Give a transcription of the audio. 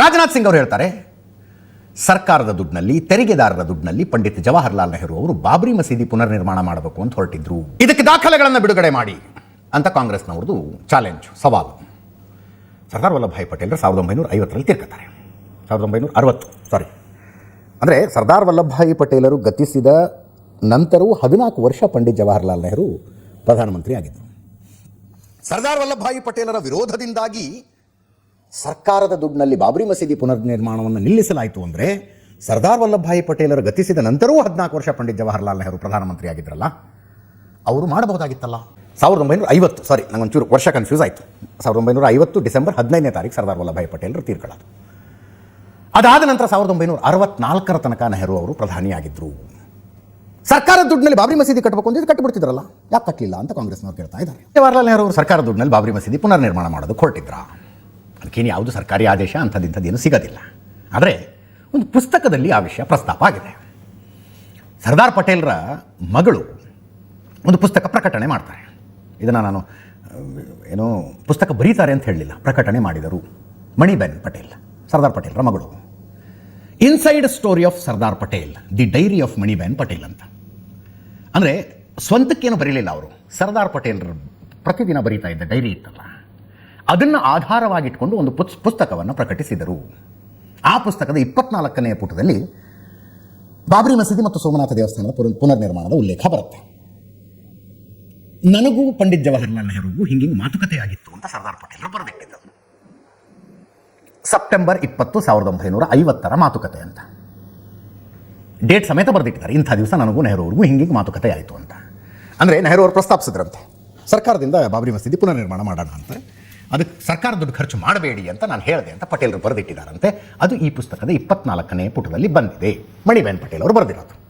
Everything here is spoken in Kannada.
ರಾಜನಾಥ್ ಸಿಂಗ್ ಅವರು ಹೇಳ್ತಾರೆ, ಸರ್ಕಾರದ ದುಡ್ಡಿನಲ್ಲಿ, ತೆರಿಗೆದಾರರ ದುಡ್ಡಿನಲ್ಲಿ ಪಂಡಿತ್ ಜವಾಹರ್ಲಾಲ್ ನೆಹರು ಅವರು ಬಾಬ್ರಿ ಮಸೀದಿ ಪುನರ್ನಿರ್ಮಾಣ ಮಾಡಬೇಕು ಅಂತ ಹೊರಟಿದ್ರು. ಇದಕ್ಕೆ ದಾಖಲೆಗಳನ್ನು ಬಿಡುಗಡೆ ಮಾಡಿ ಅಂತ ಕಾಂಗ್ರೆಸ್ನವ್ರದ್ದು ಚಾಲೆಂಜ್ ಸವಾಲು. ಸರ್ದಾರ್ ವಲ್ಲಭಾಯ್ ಪಟೇಲರು ಸಾವಿರದ ಒಂಬೈನೂರ ಐವತ್ತರಲ್ಲಿ ತಿರ್ಕತಾರೆ ಸಾವಿರದ ಒಂಬೈನೂರ ಅರವತ್ತು ಸಾರಿ ಅಂದರೆ ಸರ್ದಾರ್ ವಲ್ಲಭಭಾಯಿ ಪಟೇಲರು ಗತಿಸಿದ ನಂತರವೂ ಹದಿನಾಲ್ಕು ವರ್ಷ ಪಂಡಿತ್ ಜವಾಹರ್ಲಾಲ್ ನೆಹರು ಪ್ರಧಾನಮಂತ್ರಿ ಆಗಿದ್ದರು. ಸರ್ದಾರ್ ವಲ್ಲಭಭಾಯಿ ಪಟೇಲರ ವಿರೋಧದಿಂದಾಗಿ ಸರ್ಕಾರದ ದುಡ್ಡಿನಲ್ಲಿ ಬಾಬ್ರಿ ಮಸೀದಿ ಪುನರ್ನಿರ್ಮಾಣವನ್ನು ನಿಲ್ಲಿಸಲಾಯಿತು ಅಂದರೆ ಸರ್ದಾರ್ ವಲ್ಲಭಭಾಯಿ ಪಟೇಲರ ಗತಿಸಿದ ನಂತರವೂ ಹದಿನಾಲ್ಕು ವರ್ಷ ಪಂಡಿತ್ ಜವಾಹರ್ಲಾಲ್ ನೆಹರು ಪ್ರಧಾನಮಂತ್ರಿ ಆಗಿದ್ರಲ್ಲ ಅವರು ಮಾಡಬಹುದಾಗಿತ್ತಲ್ಲ? ಸಾವಿರದ ಒಂಬೈನೂರ ಐವತ್ತು ಸಾರಿ ನಂಗೊಂಚೂರು ವರ್ಷ ಕನ್ಫ್ಯೂಸ್ ಆಯಿತು. ಸಾವಿರದ ಒಂಬೈನೂರ ಐವತ್ತು ಡಿಸೆಂಬರ್ ಹದಿನೈದನೇ ತಾರೀಕು ಸರ್ದಾರ್ ವಲ್ಲಭಭಾಯಿ ಪಟೇಲರು ತೀರ್ಕೊಳ್ಳೋದು. ಅದಾದ ನಂತರ ಸಾವಿರದ ಒಂಬೈನೂರ ಅರವತ್ನಾಲ್ಕರ ತನಕ ನೆಹರು ಅವರು ಪ್ರಧಾನಿಯಾಗಿದ್ದರು ಸರ್ಕಾರದ ದುಡ್ಡಿನಲ್ಲಿ ಬಾಬ್ರಿ ಮಸೀದಿ ಕಟ್ಟಬೇಕು ಅಂತ ಕಟ್ಟಿಬಿಡ್ತಿದ್ರಲ್ಲ? ಯಾಕೆ ಕಟ್ಟಲಿಲ್ಲ ಅಂತ ಕಾಂಗ್ರೆಸ್ನವ್ರು ಕೇಳ್ತಾ ಇದ್ದಾರೆ. ಜವಾಹರ್ಲಾಲ್ ನೆಹರು ಅವರು ಸರ್ಕಾರದ ದುಡ್ಡಿನಲ್ಲಿ ಬಾಬ್ರಿ ಮಸೀದಿ ಪುನರ್ನಿರ್ಮಾಣ ಮಾಡೋದಕ್ಕೆ ಹೊರಟಿದ್ರ? ಅದಕ್ಕೇನು ಯಾವುದು ಸರ್ಕಾರಿ ಆದೇಶ ಅಂಥದ್ದಿಂಥದ್ದೇನು ಸಿಗೋದಿಲ್ಲ. ಆದರೆ ಒಂದು ಪುಸ್ತಕದಲ್ಲಿ ಆ ವಿಷಯ ಪ್ರಸ್ತಾಪ ಆಗಿದೆ. ಸರ್ದಾರ್ ಪಟೇಲ್ರ ಮಗಳು ಒಂದು ಪುಸ್ತಕ ಪ್ರಕಟಣೆ ಮಾಡ್ತಾರೆ. ಇದನ್ನು ನಾನು, ಏನೋ ಪುಸ್ತಕ ಬರೀತಾರೆ ಅಂತ ಹೇಳಲಿಲ್ಲ. ಪ್ರಕಟಣೆ ಮಾಡಿದರು ಮಣಿಬೆನ್ ಪಟೇಲ್, ಸರ್ದಾರ್ ಪಟೇಲ್ರ ಮಗಳು. Inside story of Sardar Patel, the diary of Maniben Patel ಅಂತ. ಅಂದರೆ ಸ್ವಂತಕ್ಕೇನು ಬರೀಲಿಲ್ಲ ಅವರು. ಸರ್ದಾರ್ ಪಟೇಲ್ರ ಪ್ರತಿದಿನ ಬರೀತಾ ಇದ್ದ ಡೈರಿ ಇತ್ತಲ್ಲ. ಅದನ್ನು ಆಧಾರವಾಗಿಟ್ಕೊಂಡು ಒಂದು ಪುಸ್, ಪುಸ್ತಕವನ್ನು ಪ್ರಕಟಿಸಿದರು. ಆ ಪುಸ್ತಕದ ಇಪ್ಪತ್ನಾಲ್ಕನೆಯ ಪುಟದಲ್ಲಿ ಬಾಬರಿ ಮಸೀದಿ ಮತ್ತು ಸೋಮನಾಥ ದೇವಸ್ಥಾನದ ಪುನರ್ ಪುನರ್ನಿರ್ಮಾಣದ ಉಲ್ಲೇಖ ಬರುತ್ತೆ. ನನಗೂ ಪಂಡಿತ್ ಜವಾಹರ್ಲಾಲ್ ನೆಹರುಗೂ ಹಿಂಗಿಂಗ್ ಮಾತುಕತೆ ಆಗಿತ್ತು ಅಂತ ಸರ್ದಾರ್ ಪಟೇಲರು ಬರೆದಿಟ್ಟಿದ್ದರು. ಸೆಪ್ಟೆಂಬರ್ ಇಪ್ಪತ್ತು ಸಾವಿರದ ಒಂಬೈನೂರ ಐವತ್ತರ ಮಾತುಕತೆ ಅಂತ. ಡೇಟ್ ಸಮೇತ ಬರೆದಿಟ್ಟಿದ್ದಾರೆ. ಇಂಥ ದಿವಸ ನನಗೂ ನೆಹರು ಅವ್ರಿಗೂ ಹಿಂಗೆ ಮಾತುಕತೆ ಆಯಿತು ಅಂತ. ಅಂದರೆ ನೆಹರು ಅವರು ಪ್ರಸ್ತಾಪಿಸಿದ್ರಂತೆ. ಸರ್ಕಾರದಿಂದ ಬಾಬರಿ ಮಸೀದಿ ಪುನರ್ನಿರ್ಮಾಣ ಮಾಡೋಣ ಅಂತ. ಅದಕ್ಕೆ ಸರ್ಕಾರ ದುಡ್ಡು ಖರ್ಚು ಮಾಡಬೇಡಿ ಅಂತ ನಾನು ಹೇಳಿದೆ ಅಂತ ಪಟೇಲರು ಬರೆದಿಟ್ಟಿದ್ದಾರಂತೆ. ಅದು ಈ ಪುಸ್ತಕದ ಇಪ್ಪತ್ನಾಲ್ಕನೇ ಪುಟದಲ್ಲಿ ಬಂದಿದೆ. ಮಣಿಬೆನ್ ಪಟೇಲ್ ಅವರು ಬರೆದಿರೋದು.